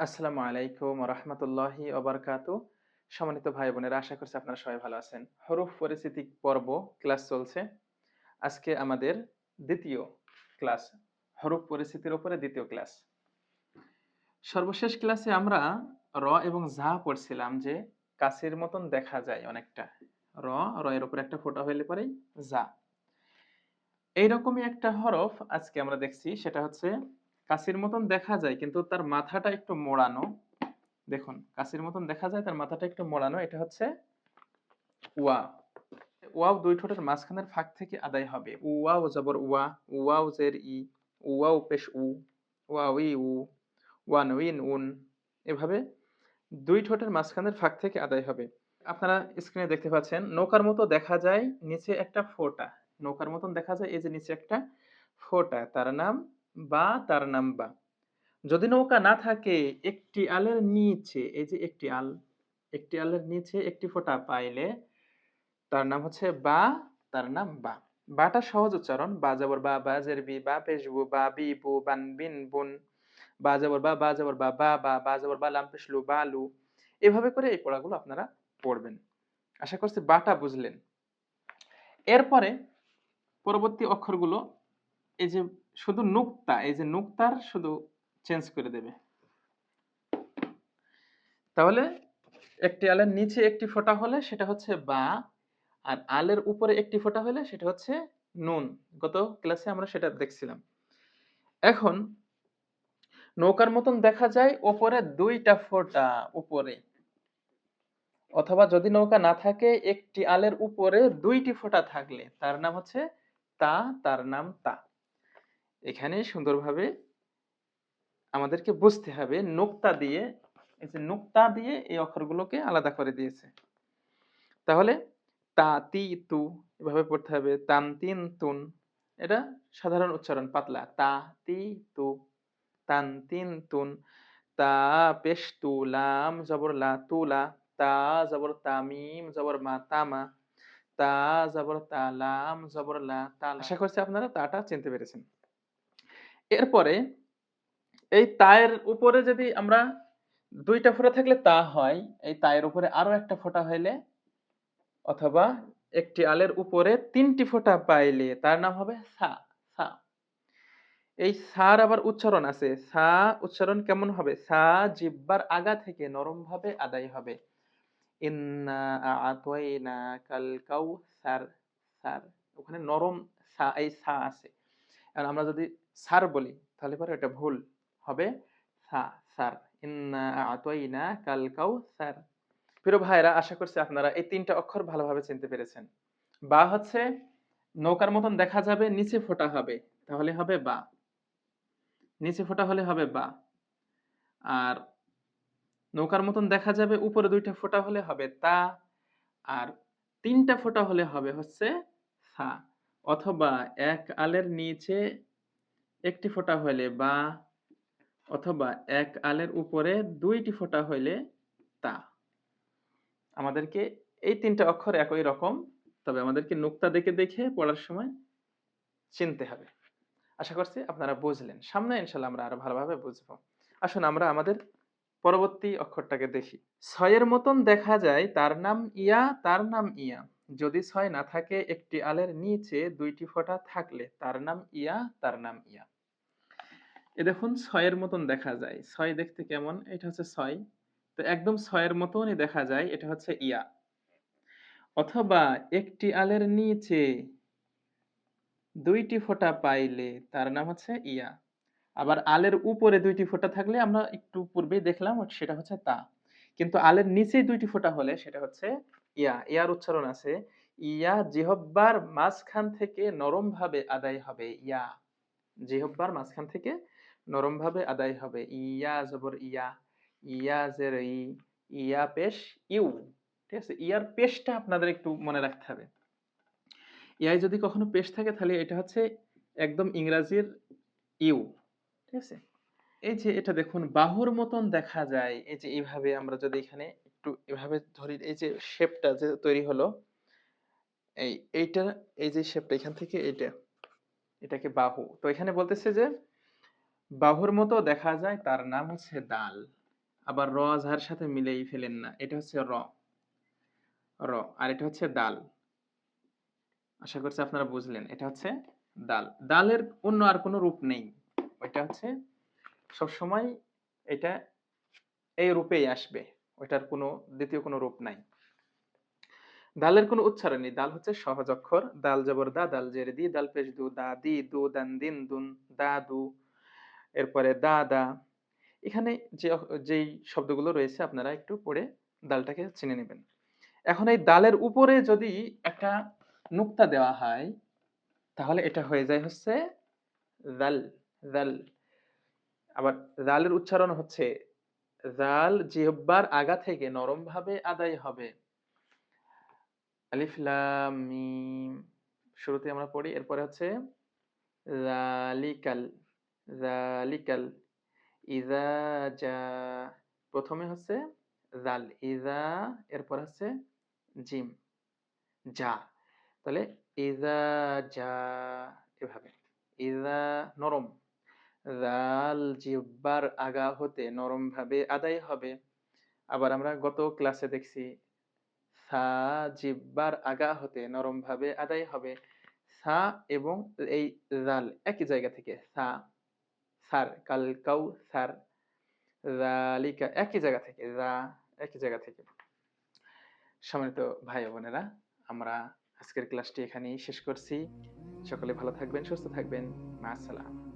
আসসালামু আলাইকুম রহমতুল্লাহি ওবরকাত। সম্মানিত ভাই বোনেরা আশা করছি আপনারা সবাই ভালো আছেন। হরুফ পরিস্থিতি পর্ব ক্লাস চলছে। আজকে আমাদের দ্বিতীয় ক্লাস, হরুফ পরিস্থিতির উপরে দ্বিতীয় ক্লাস। সর্বশেষ ক্লাসে আমরা র এবং ঝা পড়ছিলাম যে কাছের মতন দেখা যায় অনেকটা। র র এর উপরে একটা ফোঁটা হইলে পরেই ঝা। এইরকমই একটা হরফ আজকে আমরা দেখছি, সেটা হচ্ছে কাশির মতন দেখা যায়, কিন্তু তার মাথাটা একটু মোড়ানো। দেখুন, কাশির মতন দেখা যায়, তার মাথাটা একটু মোড়ানো। এটা হচ্ছে ওয়া ওয়াও দুই ঠোঁটের মাঝখানের ফাঁক থেকে আদায় হবে। ওয়াও জবর ওয়া, ওয়াও জের ই, ওয়াও পেশ উ, ওয়াও ই উ, ওয়ান উইন উন। এভাবে দুই ঠোঁটের মাঝখানের ফাঁক থেকে আদায় হবে। আপনারা স্ক্রিনে দেখতে পাচ্ছেন, নৌকার মতো দেখা যায় নিচে একটা ফোঁটা। নৌকার মতন দেখা যায়, এই যে নিচে একটা ফোঁটা, তার নাম বা তার নাম বা যদি নৌকা না থাকে, একটি আলের নিচে, এই যে একটি আল, একটি আলের নিচে একটি ফোঁটা পাইলে তার নাম হচ্ছে বা, তার নাম বা। বাটা সহজ উচ্চারণ। বা যাবর বা বা জের বি, বা পেশবু বা, বি বু বান বিন বুন। বা যাবর বা বা যাবর বা বা বা বা যাবর বা লাম পেশলু বা লু। এভাবে করে এই পড়াগুলো আপনারা পড়বেন। আশা করছি বাটা বুঝলেন। এরপরে পরবর্তী অক্ষরগুলো, এই যে শুধু নুক্তা, এই যে নুক্তার শুধু চেঞ্জ করে দেবে। তাহলে একটি আলের নিচে একটি ফোঁটা হলে সেটা হচ্ছে বা, আর আলের উপরে একটি ফোঁটা হলে সেটা হচ্ছে নুন। গত ক্লাসে আমরা সেটা দেখছিলাম। এখন নৌকার মতন দেখা যায় ওপরে দুইটা ফোঁটা উপরে। অথবা যদি নৌকা না থাকে, একটি আলের উপরে দুইটি ফোঁটা থাকলে, তার নাম হচ্ছে তা, তার নাম তা। এখানে সুন্দরভাবে আমাদেরকে বুঝতে হবে, নুক্তা দিয়ে, এই যে নুক্তা দিয়ে এই অক্ষরগুলোকে আলাদা করে দিয়েছে। তাহলে তা, তি, তু এভাবে পড়তে হবে। তান, তিন, তুন এটা সাধারণ উচ্চারণ, পাতলা। তা, তি, তু, তান, তিন, তুন। তা, পেশ, তু, লাম, জবর, লা তুলা তা, জবর তামিম জবর, মা তামা তা, জবর তালাম জবর, লা তাল আশা করছি আপনারা তাটা চিনতে পেরেছেন। এরপরে এই তায়ের উপরে যদি আমরা দুইটা ফোঁটা থাকলে তা হয়, এই তায়ের উপরে আরও একটা ফোঁটা হইলে, অথবা একটি আলের উপরে তিনটি ফোঁটা পাইলে তার নাম হবে সা সা। এই সার আবার উচ্চারণ আছে। সা উচ্চারণ কেমন হবে? সা জিব্বার আগা থেকে নরম ভাবে আদায় হবে। কাউ সার সার। ওখানে নরম সা, এই সা আছে। আমরা যদি সার বলি, তাহলে পরে এটা ভুল হবে। সা, সার। ইন্না কাল কাউ সার প্রিয় ভাইরা আশা করছি আপনারা এই তিনটা অক্ষর ভালোভাবে চিনতে পেরেছেন। বা হচ্ছে নৌকার মতন দেখা যাবে, নিচে ফোটা হবে, তাহলে হবে বা। নিচে ফোটা হলে হবে বা। আর নৌকার মতন দেখা যাবে, উপরে দুইটা ফোঁটা হলে হবে তা। আর তিনটা ফোটা হলে হবে হচ্ছে সা। অথবা এক আলের নিচে একটি ফোঁটা হলে বা অথবা এক আলের উপরে দুইটি ফোঁটা হইলে তা। আমাদেরকে এই তিনটা অক্ষর একই রকম, তবে আমাদেরকে নুক্তা দেখে দেখে পড়ার সময় চিনতে হবে। আশা করছি আপনারা বুঝলেন। সামনে ইনশাল্লাহ আমরা আরও ভালোভাবে বুঝব। আসুন আমরা আমাদের পরবর্তী অক্ষরটাকে দেখি। ছয়ের মতন দেখা যায়, তার নাম ইয়া, তার নাম ইয়া। যদি ছয় না থাকে, একটি আলের নিচে দুইটি ফোঁটা থাকলে তার নাম ইয়া, তার নাম ইয়া। এ দেখুন, ছয়ের মতন দেখা যায়। ছয় দেখতে কেমন? এটা হচ্ছে ছয়। তো একদম ছয়ের মতনই দেখা যায়। এটা হচ্ছে ইয়া। অথবা একটি আলের নিচে দুইটি ফোঁটা পাইলে তার নাম হচ্ছে ইয়া। আবার আলের উপরে দুইটি ফোঁটা থাকলে আমরা একটু পূর্বে দেখলাম, সেটা হচ্ছে তা। কিন্তু আলের নিচে দুইটি ফোঁটা হলে সেটা হচ্ছে ইয়া। ইয়ার উচ্চারণ আছে, ইয়া জিহব্বার মাঝখান থেকে নরম ভাবে আদায় হবে ইয়া। জিহব্বার মাঝখান থেকে নরম ভাবে আদায় হবে। ইয়া জবর ইয়া ইয়া জের ই, ইয়া পেশ ইউ, ঠিক আছে? ইয়ার পেশটা আপনাদের একটু মনে রাখতে হবে। ইয়ায় যদি কখনো পেশ থাকে তাহলে এটা হচ্ছে একদম ইংরাজির ইউ, ঠিক আছে? এই যে এটা দেখুন, বাহুর মতন দেখা যায়। এই যে এইভাবে আমরা যদি এখানে একটু এভাবে ধরি, এই যে শেপটা যে তৈরি হলো, এই এইটা, এই যে শেপটা এখান থেকে এইটা। এটাকে বাহু। তো এখানে বলতেছে যে, বাহুর মতো দেখা যায় তার নাম হচ্ছে দাল। আবার র, ঝার সাথে মিলেই ফেলেন না। এটা হচ্ছে র। র, আর এটা হচ্ছে দাল। আশা করছি আপনারা বুঝলেন। এটা হচ্ছে দাল। দালের অন্য আর কোনো রূপ নেই। ওইটা হচ্ছে সবসময় এটা এই রূপেই আসবে। ওইটার কোনো, দ্বিতীয় কোনো রূপ নাই। দালের কোনো উচ্চারণ নেই। দাল হচ্ছে সহজ অক্ষর। দাল জবর দা, দাল জের দি, দাল পেশ দু, দা দি, দু, দান দিন, দুন, দা, দু। এরপরে দা দা। এখানে যে যেই শব্দগুলো রয়েছে, আপনারা একটু পড়ে দালটাকে চিনে নেবেন। এখন এই দালের উপরে যদি একটা নুক্তা দেওয়া হয়, তাহলে এটা হয়ে যায় হচ্ছে দাল দাল। আবার দালের উচ্চারণ হচ্ছে জাল জিহ্বার আগা থেকে নরমভাবে আদায় হবে। আলিফ লাম মিম শুরুতে আমরা পড়ি, এরপরে হচ্ছে জালিকাল জালিকাল ইজা যা প্রথমে হচ্ছে জাল ইজা এরপর হচ্ছে জিম যা তাহলে ইজা যা এভাবে ইজা নরম জাল জিব্বার আগা হতে নরম ভাবে আদায় হবে, আবার আমরা গত ক্লাসে দেখছি সা জিহ্বার আগা হতে নরম ভাবে আদায় হবে। সা এবং এই জাল একই জায়গা থেকে সা, সার, কাল, কাউ, সার, জালিকা একই জায়গা থেকে রা একই জায়গা থেকে। সম্মানিত ভাই বোনেরা, আমরা আজকের ক্লাসটি এখানেই শেষ করছি। সকলে ভালো থাকবেন, সুস্থ থাকবেন। মা আসসালাম